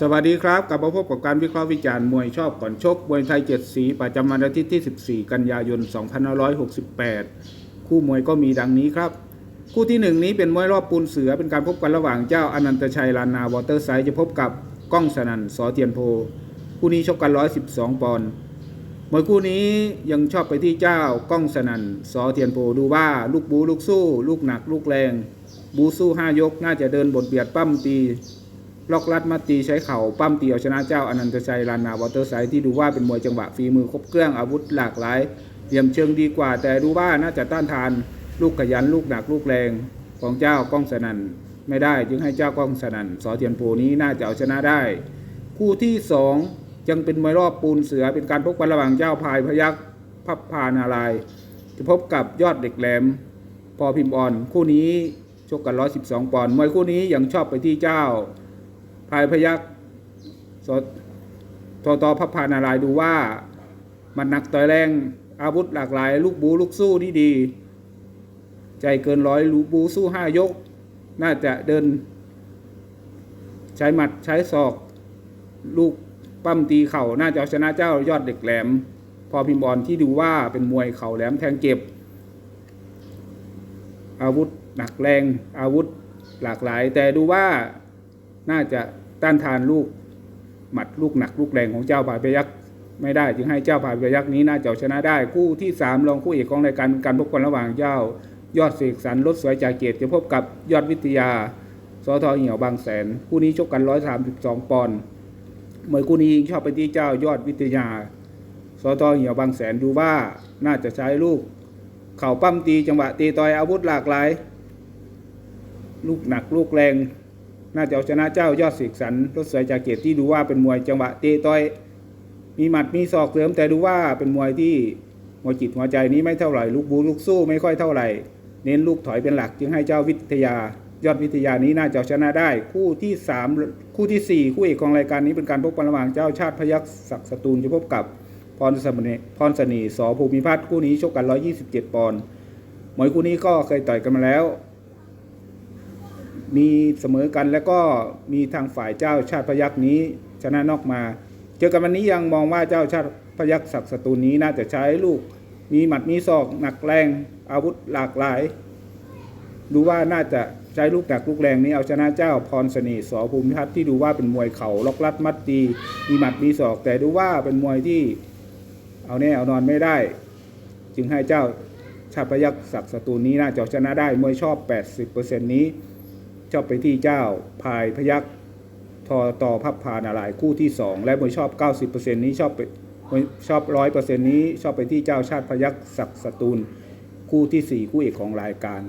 สวัสดีครับกลับมาพบกับการวิเคราะห์วิจารณ์มวยชอบก่อนชกมวยไทยเจ็ดสีประจำวันอาทิตย์ที่ 14 กันยายน 2568 คู่มวยก็มีดังนี้ครับ คู่ที่หนึ่งนี้เป็นมวยรอบปูนเสือเป็นการพบกันระหว่างเจ้าอนันตชัยลานนาวอเตอร์ไซด์จะพบกับก้องสนันสอเทียนโพ คู่นี้ชกกัน 112 ปอนด์มวยคู่นี้ยังชอบไปที่เจ้าก้องสนันสอเทียนโพดูว่าลูกบูลูกสู้ ลูกหนักลูกแรง บูสู้ห้ายกน่าจะเดินบทเบียดปั้มตี ล็อกลัดมาตีใช้เข่าปั้มตีเอาชนะเจ้าอนันตชัยลานนาวอเตอร์ไซด์ที่ดูว่าเป็นมวยจังหวะฝีมือครบเครื่องอาวุธหลากหลายเหลี่ยมเชิงดีกว่า แต่ดูว่าน่าจะต้านทาน ลูกขยันลูกหนักลูกแรงของเจ้าก้องสนันไม่ได้จึงให้เจ้าก้องสนันสอเทียนโพนี้น่าจะเอาชนะได้ คู่ที่สองยังเป็นมวยรอบปูนเสือเป็นการพบกันระหว่างเจ้าพายพยักพับพานารายจะพบกับยอดเด็กแหลม พอพิมพ์อ่อน คู่นี้ชกกัน112ปอนด์มวยคู่นี้ยังชอบไปที่เจ้า พายพยักสทอตอพับพานารายดูว่ามันหนักต่อยแรงอาวุธหลากหลาย ลูกบูลูกสู้ที่ดี ใจเกินร้อยลูกบูสู้ห้ายก น่าจะเดิน ใช้หมัดใช้ศอก ลูกปั้มตีเข่าน่าจะเอาชนะเจ้ายอดเด็กแหลม พอพิมบอลที่ดูว่าเป็นมวยเข่าแหลมแทงเก็บ อาวุธหนักแรงอาวุธหลากหลาย แต่ดูว่า น่าจะต้านทานลูกหมัดลูกหนักลูกแรงของเจ้าผายพยักษ์ไม่ได้จึงให้เจ้าผายพยักษ์นี้น่าจะชนะได้คู่ที่สามรองคู่เอกของรายการการพบกันระหว่างเจ้ายอดเสกสรรรถสวยจากเกตจะพบกับยอดวิทยาสอทอเหี่ยวบางแสน คู่นี้ชกกัน 132 ปอนด์เมวยคู่นี้ชอบไปที่เจ้ายอดวิทยาสอทอเหี่ยวบางแสนดูว่าน่าจะใช้ลูก เข่าปั้มตีจังหวะตีต่อยอาวุธหลากหลาย ลูกหนักลูกแรง น่าจะเอาชนะเจ้ายอดเสกสรรรถสวยจากเกตที่ดูว่าเป็นมวยจังหวะเตะต่อย มีหมัดมีศอกเสริมแต่ดูว่าเป็นมวยที่หัวจิตหัวใจนี้ไม่เท่าไหร่ลูกบูลูกสู้ไม่ค่อยเท่าไหร่ เน้นลูกถอยเป็นหลักจึงให้เจ้าวิทยา ยอดวิทยานี้น่าจะชนะได้ คู่ที่สามคู่ที่สี่คู่เอกของรายการนี้เป็นการพบกันระหว่างเจ้าชาติพยัคฆ์ศักดิ์สตูลจะพบกับพรสมเนพรสนีสอภูมิพัฒน์คู่นี้ชกกัน 127 ปอนด์มวยคู่นี้ก็เคยต่อยกันมาแล้ว มีเสมอกันแล้วก็มีทางฝ่ายเจ้าชาติพยัคฆ์นี้ชนะนอกมา เจอกันวันนี้ยังมองว่าเจ้าชาติพยัคฆ์ศักดิ์สตูนี้น่าจะใช้ลูก มีหมัดมีศอกหนักแรงอาวุธหลากหลาย ดูว่าน่าจะใช้ลูกหนักลูกแรงนี้เอาชนะเจ้าพรสนีสอภูมิพัฒน์ที่ดูว่าเป็นมวยเข่าล็อกลัดมัดตีมีหมัดมีศอก แต่ดูว่าเป็นมวยที่เอาแน่เอานอนไม่ได้ จึงให้เจ้าชาติพยัคฆ์ศักดิ์สตูนี้น่าจะชนะได้มวยชอบ 80%นี้ ชอบไปที่เจ้าพายพยักทอต่อพับพานารายคู่ที่สองและมวยชอบ 90%นี้ชอบไปมวยชอบ100%นี้ชอบไปที่เจ้าชาติพยักศักดิ์สตูล คู่ที่ 4 คู่เอกของรายการ